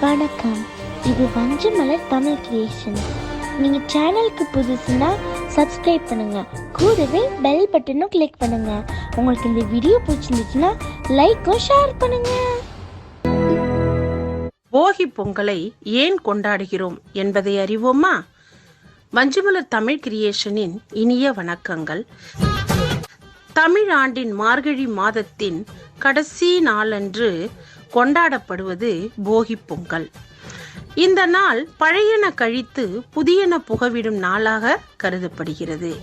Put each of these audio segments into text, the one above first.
வணக்கம். இது வஞ்சமலர் தமிழ் கிரியேஷன் நீங்கள் சேனலுக்கு புதுசுன்னா சப்ஸ்கிரைப் பண்ணுங்க. கூடவே பெல் பட்டனும் கிளிக் பண்ணுங்க. உங்களுக்கு இந்த வீடியோ பிடிச்சிருந்துச்சுன்னா லைக்கும் ஷேர் பண்ணுங்க. போகி பொங்கலை ஏன் கொண்டாடுகிறோம் என்பதை அறிவோமா? மஞ்சுமலர் தமிழ் கிரியேஷனின் இனிய வணக்கங்கள். தமிழ் ஆண்டின் மார்கழி மாதத்தின் கடைசி நாளன்று கொண்டாடப்படுவது போகி பொங்கல். இந்த நாள் பழையன கழித்து புதியன புகவிடும் நாளாக கருதப்படுகிறது.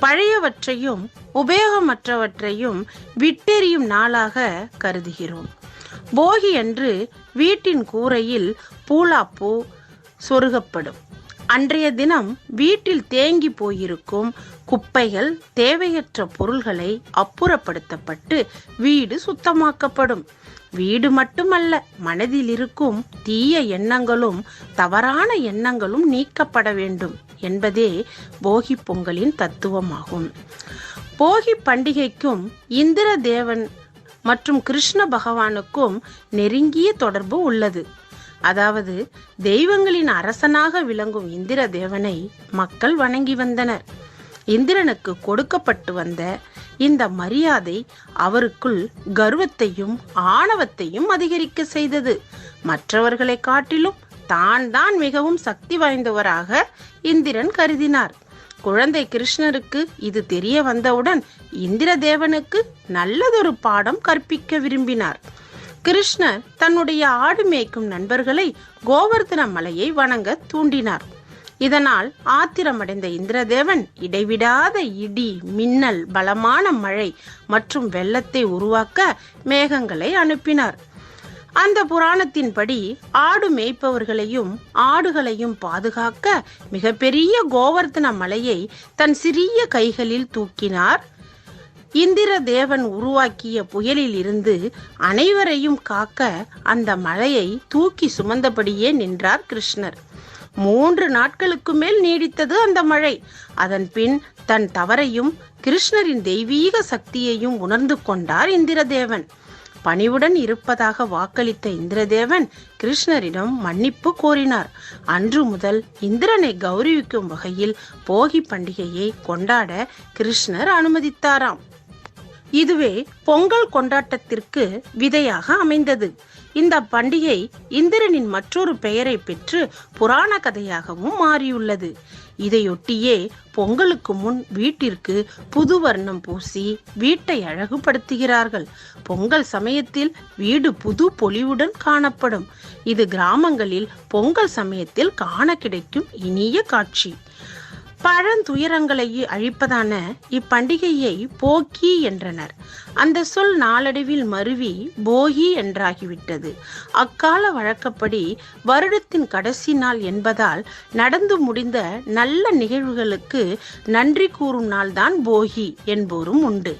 பழையவற்றையும் உபயோகமற்றவற்றையும் விட்டெறியும் நாளாக கருதுகிறோம். போகி அன்று வீட்டின் கூரையில் பூலாப்பூ சொருகப்படும். அன்றைய தினம் வீட்டில் தேங்கி போயிருக்கும் குப்பைகள் தேவையற்ற பொருள்களை அப்புறப்படுத்தப்பட்டு வீடு சுத்தமாக்கப்படும். வீடு மட்டுமல்ல மனதில் இருக்கும் தீய எண்ணங்களும் தவறான எண்ணங்களும் நீக்கப்பட வேண்டும் என்பதே போகி பொங்கலின் தத்துவமாகும். போகி பண்டிகைக்கும் இந்திர தேவன் மற்றும் கிருஷ்ண பகவானுக்கும் நெருங்கிய தொடர்பு உள்ளது. அதாவது தெய்வங்களின் அரசனாக விளங்கும் இந்திர தேவனை மக்கள் வணங்கி வந்தனர். இந்திரனுக்கு கொடுக்கப்பட்டு வந்த இந்த மரியாதை அவருக்குள் கர்வத்தையும் ஆணவத்தையும் அதிகரிக்க செய்தது. மற்றவர்களை காட்டிலும் தான் தான் மிகவும் சக்தி வாய்ந்தவராக இந்திரன் கருதினார். குழந்தை கிருஷ்ணருக்கு இது தெரிய வந்தவுடன் இந்திர தேவனுக்கு நல்லதொரு பாடம் கற்பிக்க விரும்பினார். கிருஷ்ணர் தன்னுடைய ஆடு மேய்க்கும் நண்பர்களை கோவர்தன மலையை வணங்க தூண்டினார். இதனால் ஆத்திரமடைந்த இந்திரதேவன் இடைவிடாத இடி மின்னல் பலமான மழை மற்றும் வெள்ளத்தை உருவாக்க மேகங்களை அனுப்பினார். அந்த புராணத்தின்படி ஆடு மேய்ப்பவர்களையும் ஆடுகளையும் பாதுகாக்க மிகப்பெரிய கோவர்தன மலையை தன் சிறிய கைகளில் தூக்கினார். இந்திர தேவன் உருவாக்கிய புயலில் இருந்து அனைவரையும் காக்க அந்த மலையை தூக்கி சுமந்தபடியே நின்றார் கிருஷ்ணர். மூன்று நாட்களுக்கு மேல் நீடித்தது அந்த மழை. அதன் பின் தன் தவறையும் கிருஷ்ணரின் தெய்வீக சக்தியையும் உணர்ந்து கொண்டார் இந்திரதேவன். பணிவுடன் இருப்பதாக வாக்களித்த இந்திரதேவன் கிருஷ்ணரிடம் மன்னிப்பு கோரினார். அன்று முதல் இந்திரனை கௌரவிக்கும் வகையில் போகி பண்டிகையை கொண்டாட கிருஷ்ணர் அனுமதித்தாராம். இதுவே பொங்கல் கொண்டாட்டத்திற்கு விதையாக அமைந்தது. இந்த பண்டிகை இந்திரனின் மற்றொரு பெயரை பெற்று புராண கதையாகவும் மாறியுள்ளது. இதையொட்டியே பொங்கலுக்கு முன் வீட்டிற்கு புது வர்ணம் பூசி வீட்டை அழகுபடுத்துகிறார்கள். பொங்கல் சமயத்தில் வீடு புது பொலிவுடன் காணப்படும். இது கிராமங்களில் பொங்கல் சமயத்தில் காண கிடைக்கும் இனிய காட்சி. பழந்துயரங்களை அழிப்பதான இப்பண்டிகையை போக்கி என்றனர். அந்த சொல் நாளடைவில் மருவி போகி என்றாகிவிட்டது. அக்கால வழக்கப்படி வருடத்தின் கடைசி நாள் என்பதால் நடந்து முடிந்த நல்ல நிகழ்வுகளுக்கு நன்றி கூறும் நாள்தான் போகி என்போரும் உண்டு.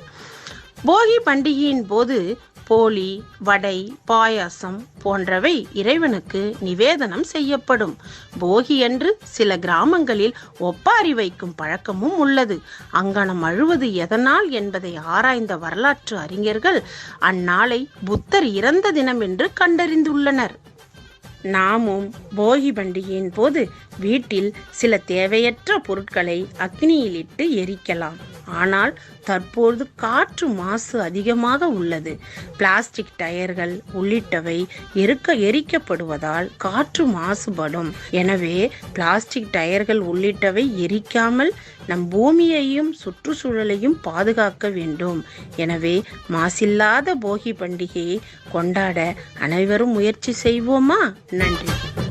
போகி பண்டிகையின் போது போலி வடை பாயாசம் போன்றவை இறைவனுக்கு நிவேதனம் செய்யப்படும். போகி என்று சில கிராமங்களில் ஒப்பாரி வைக்கும் பழக்கமும் உள்ளது. அங்கனம் அழுவது எதனால் என்பதை ஆராய்ந்த வரலாற்று அறிஞர்கள் அந்நாளை புத்தர் இறந்த தினம் என்று கண்டறிந்துள்ளனர். நாமும் போகி பண்டிகையின் போது வீட்டில் சில தேவையற்ற பொருட்களை அக்னியிலிட்டு எரிக்கலாம். ஆனால் தற்போது காற்று மாசு அதிகமாக உள்ளது. பிளாஸ்டிக் டயர்கள் உள்ளிட்டவை எருக்க எரிக்கப்படுவதால் காற்று மாசுபடும். எனவே பிளாஸ்டிக் டயர்கள் உள்ளிட்டவை எரிக்காமல் நம் பூமியையும் சுற்றுச்சூழலையும் பாதுகாக்க வேண்டும். எனவே மாசில்லாத போகி பண்டிகையை கொண்டாட அனைவரும் முயற்சி செய்வோமா? நன்றி